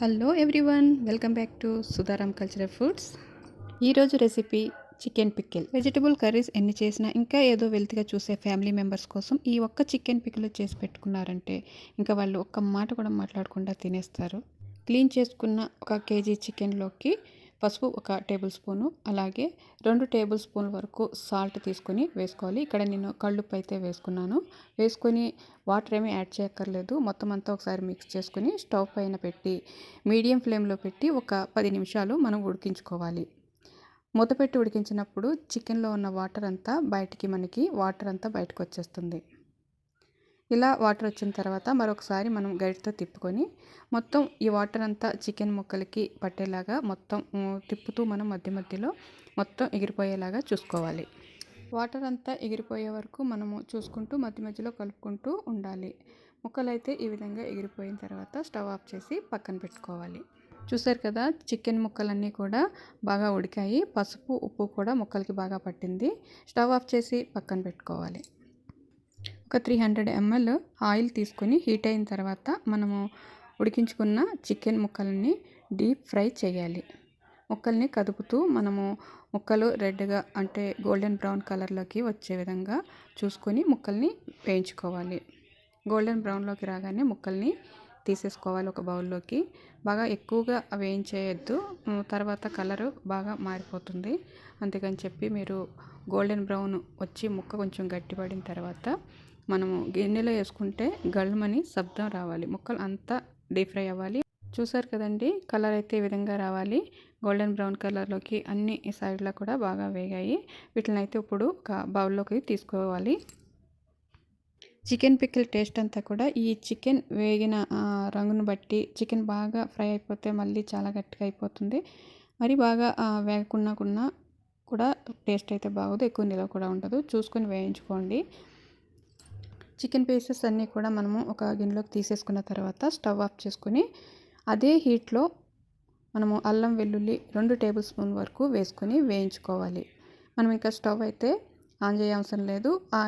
Hello everyone welcome back to Sudharam cultural foods. ఈరోజు recipe chicken pickle. Vegetable curries ఎన్ని చేసినా ఇంకా ఏదో వెల్తిగా చూసే ఫ్యామిలీ మెంబర్స్ కోసం ఈ ఒక్క చికెన్ పిక్కిల్ చేసి పెట్టుకున్నారంటే ఇంకా వాళ్ళు ఒక్క మాట కూడా మాట్లాడకుండా తినేస్తారు. క్లీన్ చేసుకున్న ఒక కేజీ చికెన్లోకి పసుపు ఒక టేబుల్ స్పూను అలాగే రెండు టేబుల్ స్పూన్ల వరకు సాల్ట్ తీసుకొని వేసుకోవాలి. ఇక్కడ నేను కళ్ళుప్పు అయితే వేసుకున్నాను. వేసుకొని వాటర్ ఏమీ యాడ్ చేయక్కర్లేదు. మొత్తం అంతా ఒకసారి మిక్స్ చేసుకొని స్టవ్ పైన పెట్టి మీడియం ఫ్లేమ్లో పెట్టి ఒక పది నిమిషాలు మనం ఉడికించుకోవాలి. మూత పెట్టి ఉడికించినప్పుడు చికెన్లో ఉన్న వాటర్ అంతా బయటికి మనకి వాటర్ అంతా బయటకు వచ్చేస్తుంది. ఇలా వాటర్ వచ్చిన తర్వాత మరొకసారి మనం గరిటతో తిప్పుకొని మొత్తం ఈ వాటర్ అంతా చికెన్ ముక్కలకి పట్టేలాగా మొత్తం తిప్పుతూ మనం మధ్య మధ్యలో మొత్తం ఎగిరిపోయేలాగా చూసుకోవాలి. వాటర్ అంతా ఎగిరిపోయే వరకు మనము చూసుకుంటూ మధ్య మధ్యలో కలుపుకుంటూ ఉండాలి. ముక్కలు అయితే ఈ విధంగా ఎగిరిపోయిన తర్వాత స్టవ్ ఆఫ్ చేసి పక్కన పెట్టుకోవాలి. చూసారు కదా చికెన్ ముక్కలన్నీ కూడా బాగా ఉడికాయి. పసుపు ఉప్పు కూడా ముక్కలకి బాగా పట్టింది. స్టవ్ ఆఫ్ చేసి పక్కన పెట్టుకోవాలి. ఒక త్రీ హండ్రెడ్ ఎంఎల్ ఆయిల్ తీసుకొని హీట్ అయిన తర్వాత మనము ఉడికించుకున్న చికెన్ ముక్కల్ని డీప్ ఫ్రై చేయాలి. ముక్కల్ని కదుపుతూ మనము ముక్కలు రెడ్గా అంటే గోల్డెన్ బ్రౌన్ కలర్లోకి వచ్చే విధంగా చూసుకొని ముక్కల్ని వేయించుకోవాలి. గోల్డెన్ బ్రౌన్లోకి రాగానే ముక్కల్ని తీసేసుకోవాలి ఒక బౌల్లోకి. బాగా ఎక్కువగా వేయించేయద్దు. తర్వాత కలరు బాగా మారిపోతుంది. అందుకని చెప్పి మీరు గోల్డెన్ బ్రౌన్ వచ్చి ముక్క కొంచెం గట్టిపడిన తర్వాత మనము గిన్నెలో వేసుకుంటే గళ్ళమని శబ్దం రావాలి. ముక్కలు అంతా డీప్ ఫ్రై అవ్వాలి. చూసారు కదండి? కలర్ అయితే ఈ విధంగా రావాలి. గోల్డెన్ బ్రౌన్ కలర్లోకి అన్ని ఈ సైడ్లో కూడా బాగా వేగాయి. వీటిని అయితే ఇప్పుడు ఒక బౌల్లోకి తీసుకోవాలి. చికెన్ పిక్కిల్ టేస్ట్ అంతా కూడా ఈ చికెన్ వేగిన రంగును బట్టి చికెన్ బాగా ఫ్రై అయిపోతే మళ్ళీ చాలా గట్టిగా అయిపోతుంది. మరి బాగా వేగకుండా కూడా టేస్ట్ అయితే బాగోదు. ఎక్కువ నిలవ కూడా ఉండదు. చూసుకొని వేయించుకోండి. చికెన్ పీసెస్ అన్నీ కూడా మనము ఒక గిన్నెలోకి తీసేసుకున్న తర్వాత స్టవ్ ఆఫ్ చేసుకుని అదే హీట్లో మనము అల్లం వెల్లుల్లి రెండు టేబుల్ స్పూన్ వరకు వేసుకొని వేయించుకోవాలి. మనం ఇంకా స్టవ్ అయితే ఆన్ చేయవసరం లేదు. ఆ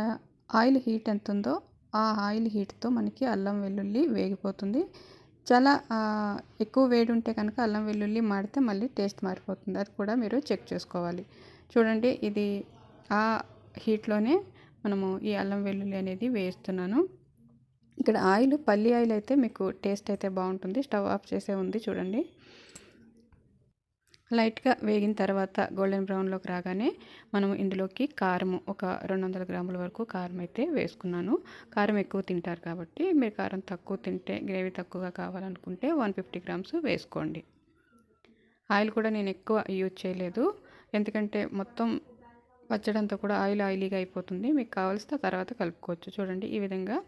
ఆయిల్ హీట్ ఎంత ఉందో ఆ ఆయిల్ హీట్తో మనకి అల్లం వెల్లుల్లి వేగిపోతుంది. చాలా ఎక్కువ వేడి ఉంటే కనుక అల్లం వెల్లుల్లి మాడితే మళ్ళీ టేస్ట్ మారిపోతుంది. అది కూడా మీరు చెక్ చేసుకోవాలి. చూడండి ఇది ఆ హీట్లోనే మనము ఈ అల్లం వెల్లుల్లి అనేది వేస్తున్నాను. ఇక్కడ ఆయిల్ పల్లి ఆయిల్ అయితే మీకు టేస్ట్ అయితే బాగుంటుంది. స్టవ్ ఆఫ్ చేసే ఉంది చూడండి. లైట్గా వేగిన తర్వాత గోల్డెన్ బ్రౌన్లోకి రాగానే మనం ఇందులోకి కారం ఒక రెండు వందల గ్రాముల వరకు కారం అయితే వేసుకున్నాను. కారం ఎక్కువ తింటారు కాబట్టి మీరు కారం తక్కువ తింటే గ్రేవీ తక్కువగా కావాలనుకుంటే వన్ ఫిఫ్టీ గ్రామ్స్ వేసుకోండి. ఆయిల్ కూడా నేను ఎక్కువ యూజ్ చేయలేదు. ఎందుకంటే మొత్తం పచ్చడంతా కూడా ఆయిల్ ఆయిలీగా అయిపోతుంది. మీకు కావాల్సిన తర్వాత కలుపుకోవచ్చు. చూడండి ఈ విధంగా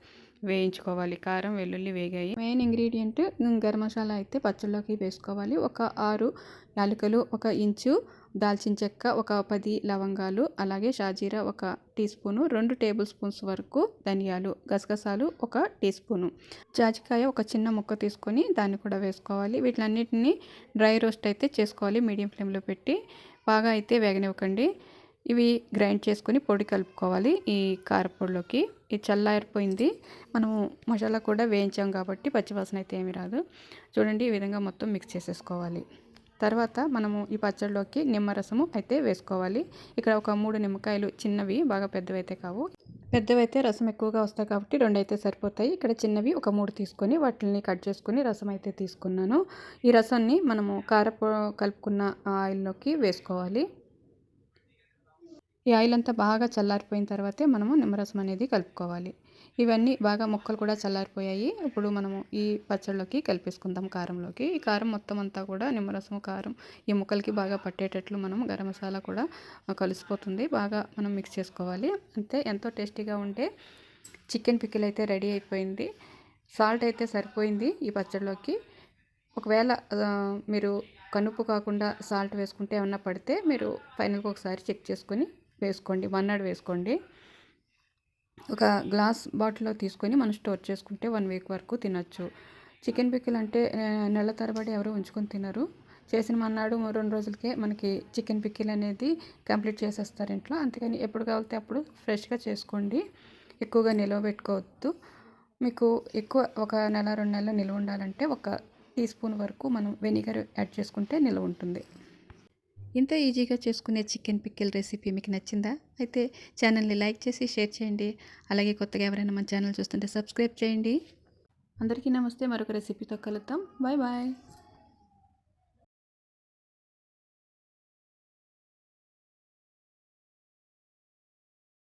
వేయించుకోవాలి. కారం వెల్లుల్లి వేగాయి. మెయిన్ ఇంగ్రీడియంట్ గరం మసాలా అయితే పచ్చళ్ళలోకి వేసుకోవాలి. ఒక ఆరు యాలకులు ఒక ఇంచు దాల్చిన చెక్క ఒక పది లవంగాలు అలాగే షాజీరా ఒక టీ స్పూను రెండు టేబుల్ స్పూన్స్ వరకు ధనియాలు గసగసాలు ఒక టీ స్పూను. జాజికాయ ఒక చిన్న ముక్క తీసుకొని దాన్ని కూడా వేసుకోవాలి. వీటిలన్నిటిని డ్రై రోస్ట్ అయితే చేసుకోవాలి. మీడియం ఫ్లేమ్లో పెట్టి. బాగా అయితే వేగనివ్వకండి. ఇవి గ్రైండ్ చేసుకుని పొడి కలుపుకోవాలి ఈ కారపొడిలోకి. ఇది చల్లారిపోయింది. మనము మసాలా కూడా వేయించాం కాబట్టి పచ్చివాసన అయితే ఏమి రాదు. చూడండి ఈ విధంగా మొత్తం మిక్స్ చేసేసుకోవాలి. తర్వాత మనము ఈ పచ్చడిలోకి నిమ్మరసము అయితే వేసుకోవాలి. ఇక్కడ ఒక మూడు నిమ్మకాయలు చిన్నవి బాగా పెద్దవైతే కావు. పెద్దవైతే రసం ఎక్కువగా వస్తాయి కాబట్టి రెండు అయితే సరిపోతాయి. ఇక్కడ చిన్నవి ఒక మూడు తీసుకొని వాటిని కట్ చేసుకొని రసం అయితే తీసుకున్నాను. ఈ రసాన్ని మనము కారపొ కలుపుకున్న ఆయిల్లోకి వేసుకోవాలి. ఈ ఆయిల్ అంతా బాగా చల్లారిపోయిన తర్వాతే మనము నిమ్మరసం అనేది కలుపుకోవాలి. ఇవన్నీ బాగా ముక్కలు కూడా చల్లారిపోయాయి. ఇప్పుడు మనము ఈ పచ్చళ్ళలోకి కలిపేసుకుందాం కారంలోకి. ఈ కారం మొత్తం అంతా కూడా నిమ్మరసం కారం ఈ ముక్కలకి బాగా పట్టేటట్లు మనం గరం మసాలా కూడా కలిసిపోతుంది. బాగా మనం మిక్స్ చేసుకోవాలి. అంతే ఎంతో టేస్టీగా ఉంటే చికెన్ పికిల్ అయితే రెడీ అయిపోయింది. సాల్ట్ అయితే సరిపోయింది ఈ పచ్చడిలోకి ఒకవేళ మీరు కనుపు కాకుండా సాల్ట్ వేసుకుంటే ఏమన్నా పడితే మీరు ఫైనల్గా ఒకసారి చెక్ చేసుకొని వేసుకోండి వన్ నాడు వేసుకోండి. ఒక గ్లాస్ బాటిల్లో తీసుకొని మనం స్టోర్ చేసుకుంటే వన్ వీక్ వరకు తినచ్చు. చికెన్ పికిల్ అంటే నెల తరబడి ఎవరు ఉంచుకొని తినరు. చేసిన మన్నాడు రెండు రోజులకే మనకి చికెన్ పికిల్ అనేది కంప్లీట్ చేసేస్తారు ఇంట్లో. అందుకని ఎప్పుడు కావాలితే అప్పుడు ఫ్రెష్గా చేసుకోండి. ఎక్కువగా నిల్వ పెట్టుకోవద్దు. మీకు ఎక్కువ ఒక నెల రెండు నెలలు నిల్వ ఉండాలంటే ఒక టీ స్పూన్ వరకు మనం వెనిగర్ యాడ్ చేసుకుంటే నిల్వ ఉంటుంది. ఇంత ఈజీగా చేసుకునే చికెన్ పిక్కిల్ రెసిపీ మీకు నచ్చిందా? అయితే ఛానల్ని లైక్ చేసి షేర్ చేయండి. అలాగే కొత్తగా ఎవరైనా మన ఛానల్ చూస్తుంటే సబ్స్క్రైబ్ చేయండి. అందరికీ నమస్తే. మరొక రెసిపీతో కలుద్దాం. Bye bye.